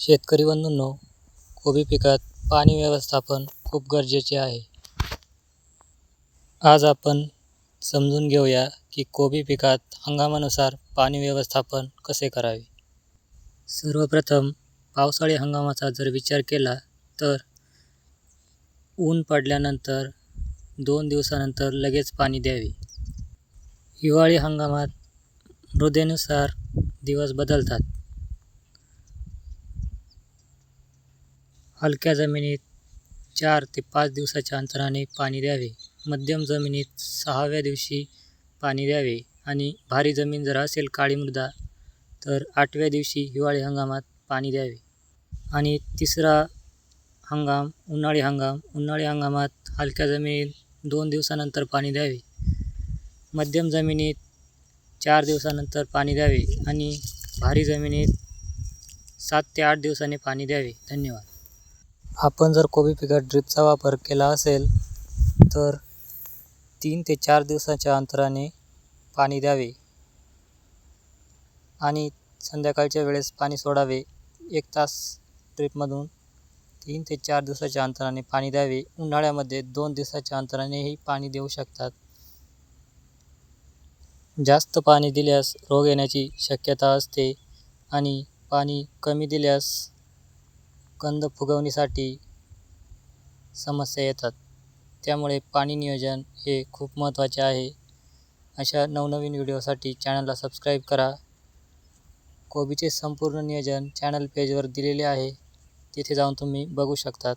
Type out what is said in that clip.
शेतकरी बंधूंनो, कोबी पिकात पाणी व्यवस्थापन खूप गरजेचे आहे. आज आपण समजून घेऊया की कोबी पिकात हंगामानुसार पाणी व्यवस्थापन कसे करावे. सर्वप्रथम पावसाळी हंगामाचा जर विचार केला तर ऊन पडल्यानंतर दोन दिवसानंतर लगेच पाणी द्यावे. हिवाळी हंगामात मृदेनुसार दिवस बदलतात. हलक्या जमिनीत चार ते पाच दिवसाच्या अंतराने पाणी द्यावे. मध्यम जमिनीत सहाव्या दिवशी पाणी द्यावे आणि भारी जमीन जर असेल काळी मृदा तर आठव्या दिवशी हिवाळी हंगामात पाणी द्यावे. आणि तिसरा हंगाम उन्हाळी हंगाम. उन्हाळी हंगामात हलक्या जमिनीत दोन दिवसानंतर पाणी द्यावे. मध्यम जमिनीत चार दिवसानंतर पाणी द्यावे आणि भारी जमिनीत सात ते आठ दिवसांनी पाणी द्यावे. धन्यवाद. आपण जर कोबी पिकात ड्रिपचा वापर केला असेल तर तीन ते चार दिवसाच्या अंतराने पाणी द्यावे आणि संध्याकाळच्या वेळेस पाणी सोडावे. एक तास ड्रिपमधून तीन ते चार दिवसाच्या अंतराने पाणी द्यावे. उन्हाळ्यामध्ये दोन दिवसाच्या अंतरानेही पाणी देऊ शकतात. जास्त पाणी दिल्यास रोग येण्याची शक्यता असते आणि पाणी कमी दिल्यास कंद फुगवणीसाठी समस्या येतात. त्यामुळे पाणी नियोजन हे खूप महत्त्वाचे आहे. अशा नवनवीन व्हिडिओसाठी चॅनलला सबस्क्राईब करा. कोबीचे संपूर्ण नियोजन चॅनल पेजवर दिलेले आहे. तिथे जाऊन तुम्ही बघू शकतात.